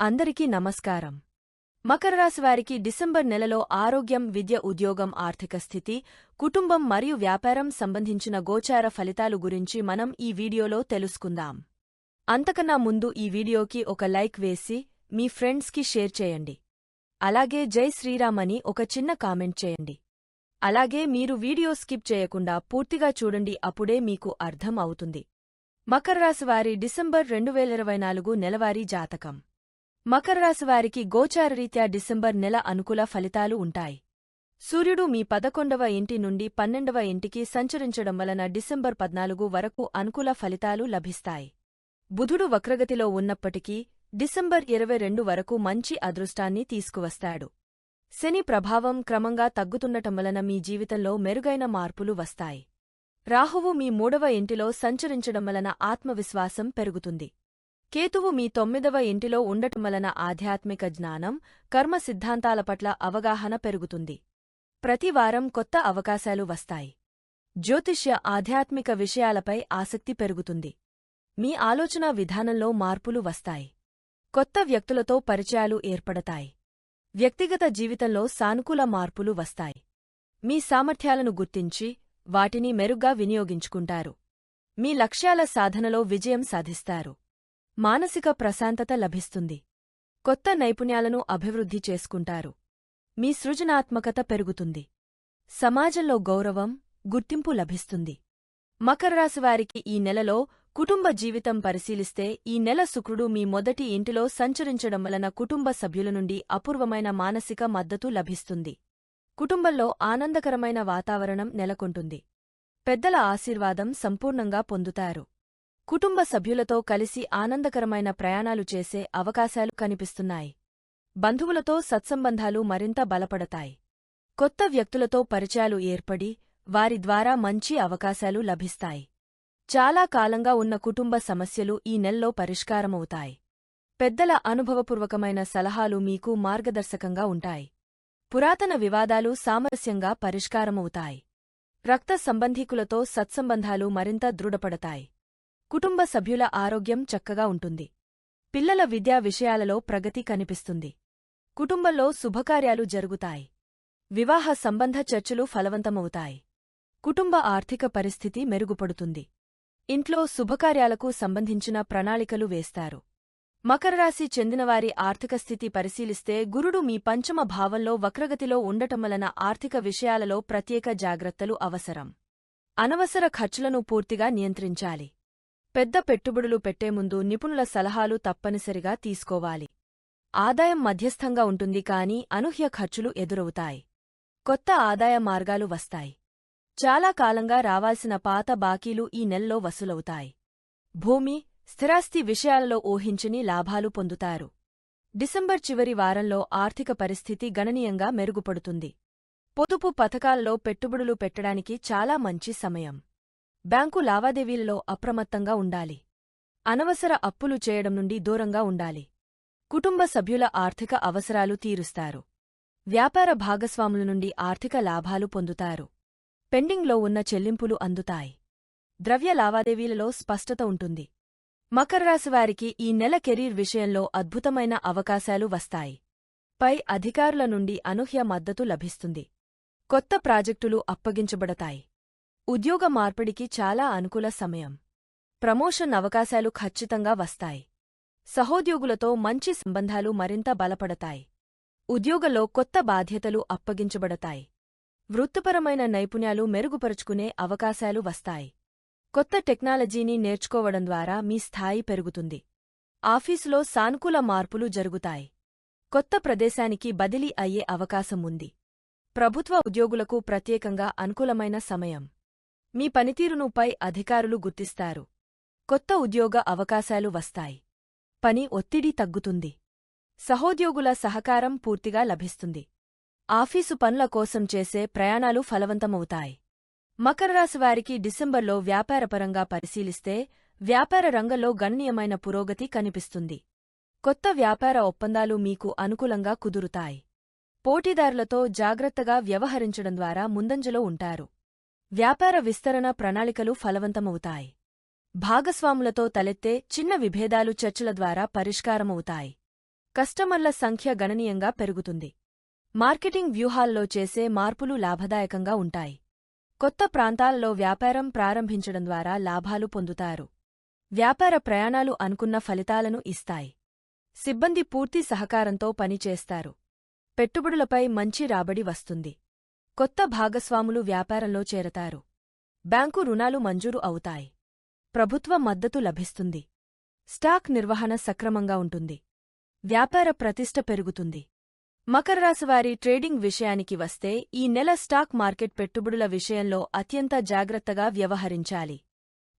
అందరికీ నమస్కారం. మకర రాశి వారికి డిసెంబర్ నెలలో ఆరోగ్యం విద్య ఉద్యోగం ఆర్థిక స్థితి కుటుంబం మరియు వ్యాపారం సంబంధించిన గోచార ఫలితాలు గురించి మనం ఈ వీడియోలో తెలుసుకుందాం. అంతకన్నా ముందు ఈ వీడియోకి ఒక లైక్ వేసి మీ ఫ్రెండ్స్కి షేర్ చేయండి. అలాగే జై శ్రీరామ్ అని ఒక చిన్న కామెంట్ చేయండి. అలాగే మీరు వీడియో స్కిప్ చేయకుండా పూర్తిగా చూడండి అప్పుడే మీకు అర్థం అవుతుంది. మకర రాశి వారి డిసెంబర్ రెండు వేల ఇరవై నాలుగు నెలవారీ జాతకం. మకర రాశి వారికి గోచారరీత్యా డిసెంబర్ నెల అనుకూల ఫలితాలు ఉంటాయి. సూర్యుడు మీ పదకొండవ ఇంటి నుండి పన్నెండవ ఇంటికి సంచరించడం వలన డిసెంబర్ పద్నాలుగు వరకు అనుకూల ఫలితాలు లభిస్తాయి. బుధుడు వక్రగతిలో ఉన్నప్పటికీ డిసెంబర్ ఇరవై రెండు వరకు మంచి అదృష్టాన్ని తీసుకువస్తాడు. శని ప్రభావం క్రమంగా తగ్గుతుండటం వలన మీ జీవితంలో మెరుగైన మార్పులు వస్తాయి. రాహువు మీ మూడవ ఇంటిలో సంచరించడం వలన ఆత్మవిశ్వాసం పెరుగుతుంది. కేతువు మీ తొమ్మిదవ ఇంటిలో ఉండటం వలన ఆధ్యాత్మిక జ్ఞానం కర్మ సిద్ధాంతాల పట్ల అవగాహన పెరుగుతుంది. ప్రతివారం కొత్త అవకాశాలు వస్తాయి. జ్యోతిష్య ఆధ్యాత్మిక విషయాలపై ఆసక్తి పెరుగుతుంది. మీ ఆలోచన విధానంలో మార్పులు వస్తాయి. కొత్త వ్యక్తులతో పరిచయాలు ఏర్పడతాయి. వ్యక్తిగత జీవితంలో సానుకూల మార్పులు వస్తాయి. మీ సామర్థ్యాలను గుర్తించి వాటిని మెరుగ్గా వినియోగించుకుంటారు. మీ లక్ష్యాల సాధనలో విజయం సాధిస్తారు. మానసిక ప్రశాంతత లభిస్తుంది. కొత్త నైపుణ్యాలను అభివృద్ధి చేసుకుంటారు. మీ సృజనాత్మకత పెరుగుతుంది. సమాజంలో గౌరవం గుర్తింపు లభిస్తుంది. మకర ఈ నెలలో కుటుంబ జీవితం పరిశీలిస్తే ఈ నెల శుక్రుడు మీ మొదటి ఇంటిలో సంచరించడం వలన కుటుంబ సభ్యుల నుండి అపూర్వమైన మానసిక మద్దతు లభిస్తుంది. కుటుంబంలో ఆనందకరమైన వాతావరణం నెలకొంటుంది. పెద్దల ఆశీర్వాదం సంపూర్ణంగా పొందుతారు. కుటుంబ సభ్యులతో కలిసి ఆనందకరమైన ప్రయాణాలు చేసే అవకాశాలు కనిపిస్తున్నాయి. బంధువులతో సత్సంబంధాలు మరింత బలపడతాయి. కొత్త వ్యక్తులతో పరిచయాలు ఏర్పడి వారి ద్వారా మంచి అవకాశాలు లభిస్తాయి. చాలా కాలంగా ఉన్న కుటుంబ సమస్యలు ఈ నెల్లో పరిష్కారమవుతాయి. పెద్దల అనుభవపూర్వకమైన సలహాలు మీకు మార్గదర్శకంగా ఉంటాయి. పురాతన వివాదాలు సామరస్యంగా పరిష్కారమవుతాయి. రక్త సంబంధీకులతో సత్సంబంధాలు మరింత దృఢపడతాయి. కుటుంబ సభ్యుల ఆరోగ్యం చక్కగా ఉంటుంది. పిల్లల విద్యా విషయాలలో ప్రగతి కనిపిస్తుంది. కుటుంబంలో శుభకార్యాలు జరుగుతాయి. వివాహ సంబంధ చర్చలు ఫలవంతమవుతాయి. కుటుంబ ఆర్థిక పరిస్థితి మెరుగుపడుతుంది. ఇంట్లో శుభకార్యాలకు సంబంధించిన ప్రణాళికలు వేస్తారు. మకరరాశి చెందినవారి ఆర్థిక స్థితి పరిశీలిస్తే గురుడు మీ పంచమ భావంలో వక్రగతిలో ఉండటం వలన ఆర్థిక విషయాలలో ప్రత్యేక జాగ్రత్తలు అవసరం. అనవసర ఖర్చులను పూర్తిగా నియంత్రించాలి. పెద్ద పెట్టుబడులు పెట్టే ముందు నిపుణుల సలహాలు తప్పనిసరిగా తీసుకోవాలి. ఆదాయం మధ్యస్థంగా ఉంటుంది కాని అనూహ్య ఖర్చులు ఎదురవుతాయి. కొత్త ఆదాయ మార్గాలు వస్తాయి. చాలా కాలంగా రావాల్సిన పాత బాకీలు ఈ నెల్లో వసూలవుతాయి. భూమి స్థిరాస్తి విషయాలలో ఊహించని లాభాలు పొందుతారు. డిసెంబర్ చివరి వారంలో ఆర్థిక పరిస్థితి గణనీయంగా మెరుగుపడుతుంది. పొదుపు పథకాల్లో పెట్టుబడులు పెట్టడానికి చాలా మంచి సమయం. బ్యాంకు లావాదేవీలలో అప్రమత్తంగా ఉండాలి. అనవసర అప్పులు చేయడం నుండి దూరంగా ఉండాలి. కుటుంబ సభ్యుల ఆర్థిక అవసరాలు తీరుస్తారు. వ్యాపార భాగస్వాముల నుండి ఆర్థిక లాభాలు పొందుతారు. పెండింగ్లో ఉన్న చెల్లింపులు అందుతాయి. ద్రవ్య లావాదేవీలలో స్పష్టత ఉంటుంది. మకర్రాశివారికి ఈ నెల కెరీర్ విషయంలో అద్భుతమైన అవకాశాలు వస్తాయి. పై అధికారుల నుండి అనూహ్య మద్దతు లభిస్తుంది. కొత్త ప్రాజెక్టులు అప్పగించబడతాయి. ఉద్యోగ మార్పిడికి చాలా అనుకూల సమయం. ప్రమోషన్ అవకాశాలు ఖచ్చితంగా వస్తాయి. సహోద్యోగులతో మంచి సంబంధాలు మరింత బలపడతాయి. ఉద్యోగంలో కొత్త బాధ్యతలు అప్పగించబడతాయి. వృత్తిపరమైన నైపుణ్యాలు మెరుగుపరుచుకునే అవకాశాలు వస్తాయి. కొత్త టెక్నాలజీని నేర్చుకోవడం ద్వారా మీ స్థాయి పెరుగుతుంది. ఆఫీసులో సానుకూల మార్పులు జరుగుతాయి. కొత్త ప్రదేశానికి బదిలీ అయ్యే అవకాశం ఉంది. ప్రభుత్వ ఉద్యోగులకు ప్రత్యేకంగా అనుకూలమైన సమయం. మీ పనితీరును పై అధికారులు గుర్తిస్తారు. కొత్త ఉద్యోగ అవకాశాలు వస్తాయి. పని ఒత్తిడి తగ్గుతుంది. సహోద్యోగుల సహకారం పూర్తిగా లభిస్తుంది. ఆఫీసు పనుల కోసం చేసే ప్రయాణాలు ఫలవంతమవుతాయి. మకరరాశివారికి డిసెంబర్లో వ్యాపారపరంగా పరిశీలిస్తే వ్యాపార రంగంలో గణనీయమైన పురోగతి కనిపిస్తుంది. కొత్త వ్యాపార ఒప్పందాలు మీకు అనుకూలంగా కుదురుతాయి. పోటీదారులతో జాగ్రత్తగా వ్యవహరించడం ద్వారా ముందంజలో ఉంటారు. వ్యాపార విస్తరణ ప్రణాళికలు ఫలవంతమవుతాయి. భాగస్వాములతో తలెత్తే చిన్న విభేదాలు చర్చల ద్వారా పరిష్కారమవుతాయి. కస్టమర్ల సంఖ్య గణనీయంగా పెరుగుతుంది. మార్కెటింగ్ వ్యూహాల్లో చేసే మార్పులు లాభదాయకంగా ఉంటాయి. కొత్త ప్రాంతాలలో వ్యాపారం ప్రారంభించడం ద్వారా లాభాలు పొందుతారు. వ్యాపార ప్రయాణాలు అనుకున్న ఫలితాలను ఇస్తాయి. సిబ్బంది పూర్తి సహకారంతో పనిచేస్తారు. పెట్టుబడులపై మంచి రాబడి వస్తుంది. కొత్త భాగస్వాములు వ్యాపారంలో చేరతారు. బ్యాంకు రుణాలు మంజూరు అవుతాయి. ప్రభుత్వ మద్దతు లభిస్తుంది. స్టాక్ నిర్వహణ సక్రమంగా ఉంటుంది. వ్యాపార ప్రతిష్ట పెరుగుతుంది. మకర రాశివారి ట్రేడింగ్ విషయానికి వస్తే ఈ నెల స్టాక్ మార్కెట్ పెట్టుబడుల విషయంలో అత్యంత జాగ్రత్తగా వ్యవహరించాలి.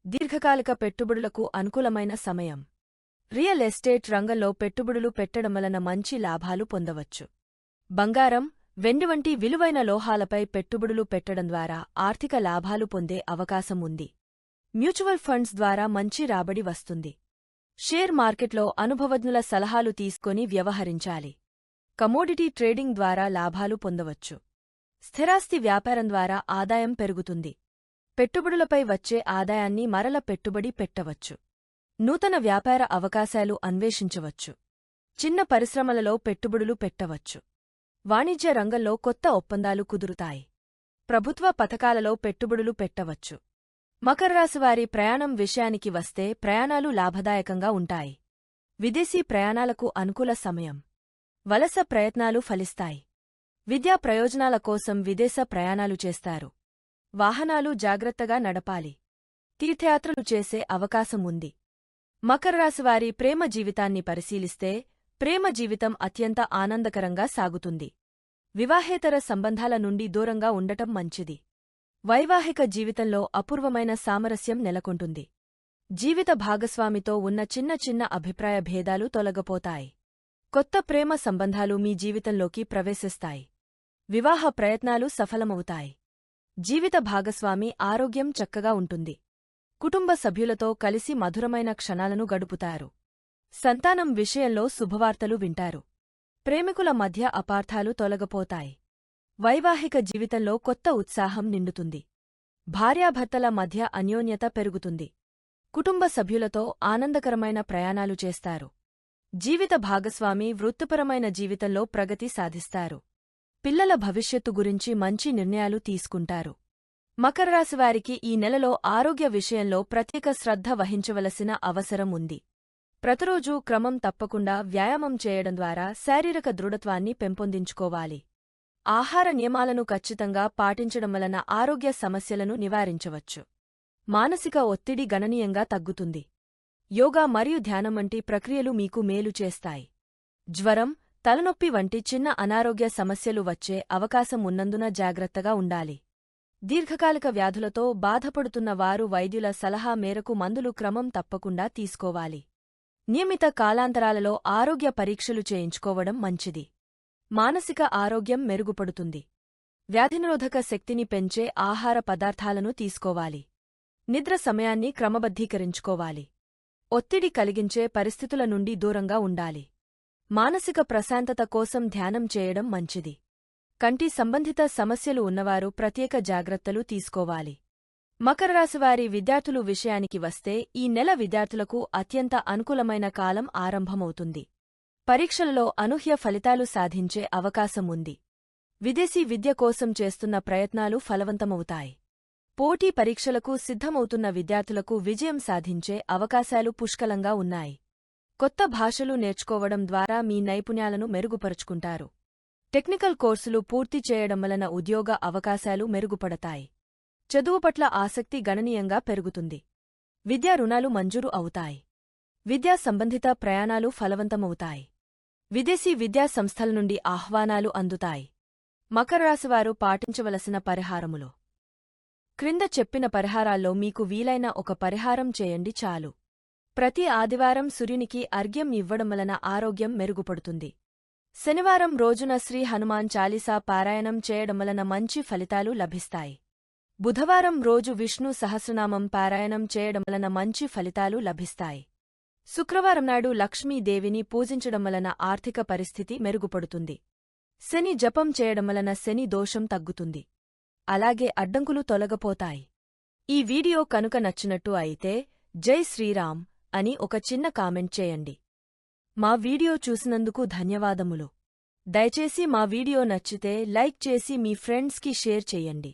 దీర్ఘకాలిక పెట్టుబడులకు అనుకూలమైన సమయం. రియల్ ఎస్టేట్ రంగంలో పెట్టుబడులు పెట్టడం వలన మంచి లాభాలు పొందవచ్చు. బంగారం వెండి వంటి విలువైన లోహాలపై పెట్టుబడులు పెట్టడం ద్వారా ఆర్థిక లాభాలు పొందే అవకాశం ఉంది. మ్యూచువల్ ఫండ్స్ ద్వారా మంచి రాబడి వస్తుంది. షేర్ మార్కెట్లో అనుభవజ్ఞుల సలహాలు తీసుకొని వ్యవహరించాలి. కమోడిటీ ట్రేడింగ్ ద్వారా లాభాలు పొందవచ్చు. స్థిరాస్తి వ్యాపారం ద్వారా ఆదాయం పెరుగుతుంది. పెట్టుబడులపై వచ్చే ఆదాయాన్ని మరల పెట్టుబడి పెట్టవచ్చు. నూతన వ్యాపార అవకాశాలు అన్వేషించవచ్చు. చిన్న పరిశ్రమలలో పెట్టుబడులు పెట్టవచ్చు. వాణిజ్య రంగంలో కొత్త ఒప్పందాలు కుదురుతాయి. ప్రభుత్వ పథకాలలో పెట్టుబడులు పెట్టవచ్చు. మకర రాశివారి ప్రయాణం విషయానికి వస్తే ప్రయాణాలు లాభదాయకంగా ఉంటాయి. విదేశీ ప్రయాణాలకు అనుకూల సమయం. వలస ప్రయత్నాలు ఫలిస్తాయి. విద్యా ప్రయోజనాల కోసం విదేశ ప్రయాణాలు చేస్తారు. వాహనాలు జాగ్రత్తగా నడపాలి. తీర్థయాత్రలు చేసే అవకాశం ఉంది. మకర రాశివారి ప్రేమ జీవితాన్ని పరిశీలిస్తే ప్రేమ జీవితం అత్యంత ఆనందకరంగా సాగుతుంది. వివాహేతర సంబంధాల నుండి దూరంగా ఉండటం మంచిది. వైవాహిక జీవితంలో అపూర్వమైన సామరస్యం నెలకొంటుంది. జీవిత భాగస్వామితో ఉన్న చిన్న చిన్న అభిప్రాయ భేదాలు తొలగపోతాయి. కొత్త ప్రేమ సంబంధాలు మీ జీవితంలోకి ప్రవేశిస్తాయి. వివాహ ప్రయత్నాలు సఫలమవుతాయి. జీవిత భాగస్వామి ఆరోగ్యం చక్కగా ఉంటుంది. కుటుంబ సభ్యులతో కలిసి మధురమైన క్షణాలను గడుపుతారు. సంతానం విషయంలో శుభవార్తలు వింటారు. ప్రేమికుల మధ్య అపార్థాలు తొలగపోతాయి. వైవాహిక జీవితంలో కొత్త ఉత్సాహం నిండుతుంది. భార్యాభర్తల మధ్య అన్యోన్యత పెరుగుతుంది. కుటుంబ సభ్యులతో ఆనందకరమైన ప్రయాణాలు చేస్తారు. జీవిత భాగస్వామి వృత్తిపరమైన జీవితంలో ప్రగతి సాధిస్తారు. పిల్లల భవిష్యత్తు గురించి మంచి నిర్ణయాలు తీసుకుంటారు. మకర రాశివారికి ఈ నెలలో ఆరోగ్య విషయంలో ప్రత్యేక శ్రద్ధ వహించవలసిన అవసరం ఉంది. ప్రతిరోజూ క్రమం తప్పకుండా వ్యాయామం చేయడం ద్వారా శారీరక దృఢత్వాన్ని పెంపొందించుకోవాలి. ఆహార నియమాలను ఖచ్చితంగా పాటించడం వలన ఆరోగ్య సమస్యలను నివారించవచ్చు. మానసిక ఒత్తిడి గణనీయంగా తగ్గుతుంది. యోగా మరియు ధ్యానం వంటి ప్రక్రియలు మీకు మేలు చేస్తాయి. జ్వరం తలనొప్పి వంటి చిన్న అనారోగ్య సమస్యలు వచ్చే అవకాశం ఉన్నందున జాగ్రత్తగా ఉండాలి. దీర్ఘకాలిక వ్యాధులతో బాధపడుతున్న వారు వైద్యుల సలహా మేరకు మందులు క్రమం తప్పకుండా తీసుకోవాలి. నియమిత కాలాంతరాలలో ఆరోగ్య పరీక్షలు చేయించుకోవడం మంచిది. మానసిక ఆరోగ్యం మెరుగుపడుతుంది. వ్యాధినిరోధక శక్తిని పెంచే ఆహార పదార్థాలను తీసుకోవాలి. నిద్ర సమయాన్ని క్రమబద్ధీకరించుకోవాలి. ఒత్తిడి కలిగించే పరిస్థితుల నుండి దూరంగా ఉండాలి. మానసిక ప్రశాంతత కోసం ధ్యానం చేయడం మంచిది. కంటి సంబంధిత సమస్యలు ఉన్నవారు ప్రత్యేక జాగ్రత్తలు తీసుకోవాలి. మకర రాశివారి విద్యార్థులు విషయానికి వస్తే ఈ నెల విద్యార్థులకు అత్యంత అనుకూలమైన కాలం ఆరంభమవుతుంది. పరీక్షలలో అనూహ్య ఫలితాలు సాధించే అవకాశం ఉంది. విదేశీ విద్య కోసం చేస్తున్న ప్రయత్నాలు ఫలవంతమవుతాయి. పోటీ పరీక్షలకు సిద్ధమవుతున్న విద్యార్థులకు విజయం సాధించే అవకాశాలు పుష్కలంగా ఉన్నాయి. కొత్త భాషలు నేర్చుకోవడం ద్వారా మీ నైపుణ్యాలను మెరుగుపరుచుకుంటారు. టెక్నికల్ కోర్సులు పూర్తి చేయడం వలన ఉద్యోగ అవకాశాలు మెరుగుపడతాయి. చదువు పట్ల ఆసక్తి గణనీయంగా పెరుగుతుంది. విద్యా రుణాలు మంజూరు అవుతాయి. విద్యా సంబంధిత ప్రయాణాలు ఫలవంతమవుతాయి. విదేశీ విద్యా సంస్థల నుండి ఆహ్వానాలు అందుతాయి. మకర రాశివారు పాటించవలసిన పరిహారములో. క్రింద చెప్పిన పరిహారాల్లో మీకు వీలైన ఒక పరిహారం చేయండి చాలు. ప్రతి ఆదివారం సూర్యునికి అర్ఘ్యం ఇవ్వడం వలన ఆరోగ్యం మెరుగుపడుతుంది. శనివారం రోజున శ్రీ హనుమాన్ చాలీసా పారాయణం చేయడం వలన మంచి ఫలితాలు లభిస్తాయి. బుధవారం రోజు విష్ణు సహస్రనామం పారాయణం చేయడం వలన మంచి ఫలితాలు లభిస్తాయి. శుక్రవారం నాడు లక్ష్మీదేవిని పూజించడం వలన ఆర్థిక పరిస్థితి మెరుగుపడుతుంది. శని జపం చేయడం వలన శని దోషం తగ్గుతుంది. అలాగే అడ్డంకులు తొలగపోతాయి. ఈ వీడియో కనుక నచ్చినట్టు అయితే జై శ్రీరామ్ అని ఒక చిన్న కామెంట్ చేయండి. మా వీడియో చూసినందుకు ధన్యవాదములు. దయచేసి మా వీడియో నచ్చితే లైక్ చేసి మీ ఫ్రెండ్స్కి షేర్ చేయండి.